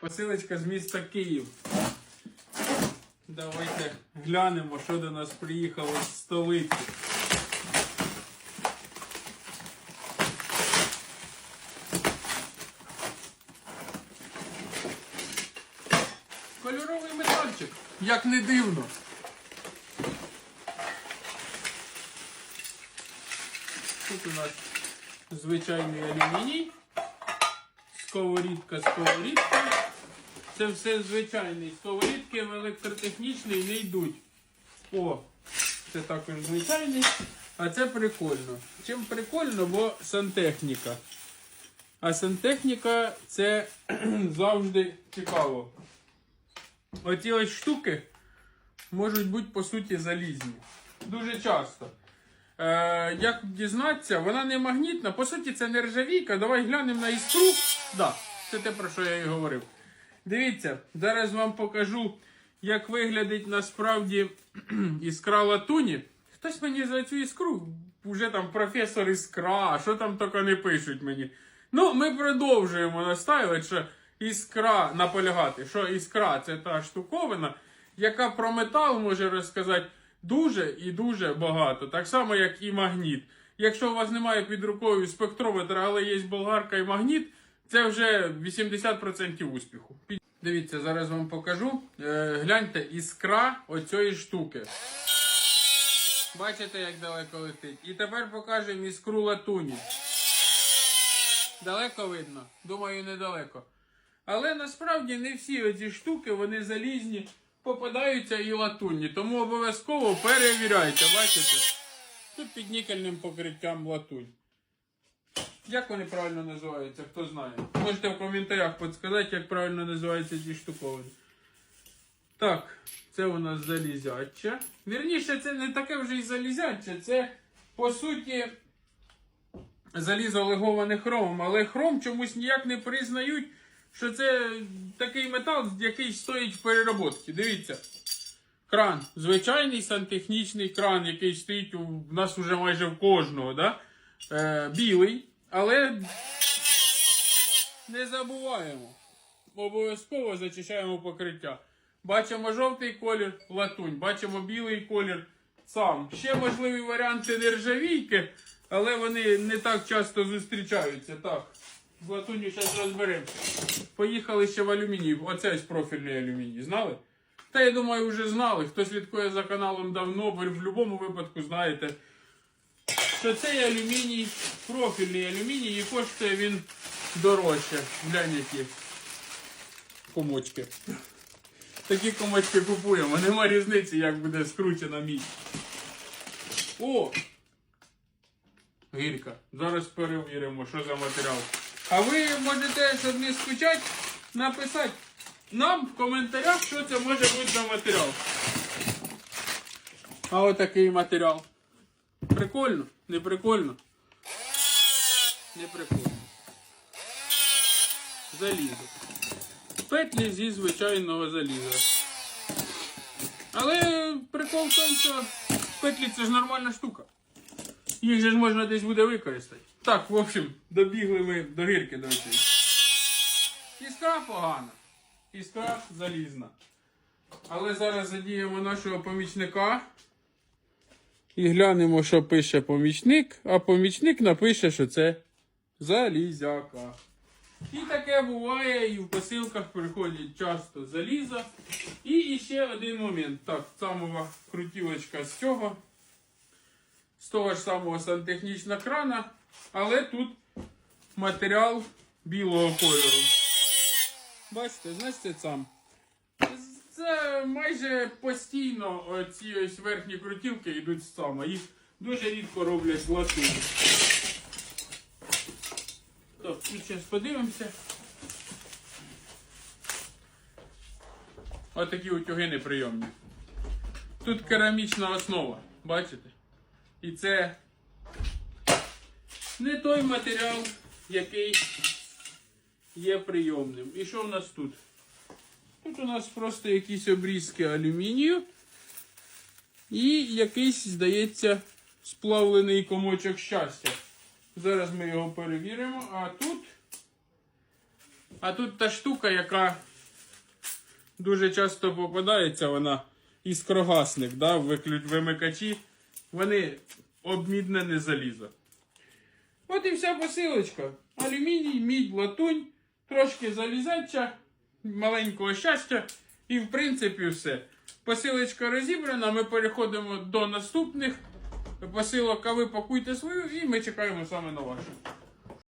Посилочка з міста Київ. Давайте глянемо, що до нас приїхало з столиці. Кольоровий метальчик, як не дивно. Тут у нас звичайний алюміній, сковорідка, сковорідка. Це все звичайний. Сковорідки в електротехнічний не йдуть. О, це також звичайний. А це прикольно. Чим прикольно, бо сантехніка. А сантехніка це завжди цікаво. Оці ось штуки можуть бути по суті залізні. Дуже часто. Е, як дізнатися, вона не магнітна. По суті, це не ржавійка. Давай глянемо на іскру. Да, це те, про що я і говорив. Дивіться, зараз вам покажу, як виглядить насправді іскра латуні. Хтось мені за цю іскру, вже там професор іскра, що там тільки не пишуть мені. Ну, ми продовжуємо настаювати, що іскра наполягати, що іскра це та штуковина, яка про метал може розказати дуже і дуже багато. Так само, як і магніт. Якщо у вас немає під рукою спектрометра, але є болгарка і магніт, це вже 80% успіху. Дивіться, зараз вам покажу. Е, гляньте, іскра оцієї штуки. Бачите, як далеко летить. І тепер покажемо іскру латуні. Далеко видно? Думаю, недалеко. Але насправді не всі оці штуки, вони залізні, попадаються і латунні. Тому обов'язково перевіряйте, бачите? Тут під нікельним покриттям латунь. Як вони правильно називаються, хто знає? Можете в коментарях підсказати, як правильно називаються ці штуковини. Так, це у нас залізяча. Вірніше, це не таке вже й залізяче, це по суті залізо леговане хромом, але хром чомусь ніяк не признають, що це такий метал, який стоїть в переробці. Дивіться. Кран. Звичайний сантехнічний кран, який стоїть у нас уже майже в кожного. Да? Е, білий. Але не забуваємо. Обов'язково зачищаємо покриття. Бачимо жовтий колір латунь, бачимо білий колір сам. Ще можливі варіанти нержавійки, але вони не так часто зустрічаються. Так, з латунью зараз розберемо. Поїхали ще в алюміній. Оце ось профільний алюміній. Знали? Та я думаю, вже знали. Хто слідкує за каналом давно, ви в будь-якому випадку знаєте, що цей алюміній, профільний алюміній, і коштує він дорожче. Глянь які комочки. Такі комочки купуємо. Нема різниці, як буде скручена мідь. О! Гірка. Зараз перевіримо, що за матеріал. А ви можете, щоб не скучати, написати нам в коментарях, що це може бути за матеріал. А отакий матеріал. Прикольно? Не прикольно? Не прикольно. Залізо. Петлі зі звичайного заліза. Але прикол в тому, що петлі це ж нормальна штука. Їх же ж можна десь буде використати. Так, в общем, добігли ми до гірки до цієї. Іскра погана. Іскра залізна. Але зараз задіємо нашого помічника. І глянемо, що пише помічник, а помічник напише, що це залізяка. І таке буває, і в посилках приходять часто заліза. І ще один момент. Так, самова крутілочка з цього. З того ж самого сантехнічного крана, але тут матеріал білого кольору. Бачите, значить сам. Це майже постійно ці ось верхні крутілки йдуть з сама. Їх дуже рідко роблять латунь. Так, тут зараз подивимося. Отакі утюги неприйомні. Тут керамічна основа, бачите? І це не той матеріал, який є прийомним. І що в нас тут? Тут у нас просто якісь обрізки алюмінію. І якийсь, здається, сплавлений комочок щастя. Зараз ми його перевіримо. А тут А тут та штука, яка дуже часто попадається, вона іскрогасник, да, вимикачі, вони обміднене залізо. От і вся посилочка. Алюміній, мідь, латунь, трошки залізача, маленького щастя, і в принципі все. Посилочка розібрана, ми переходимо до наступних посилок, а ви пакуйте свою і ми чекаємо саме на вашу.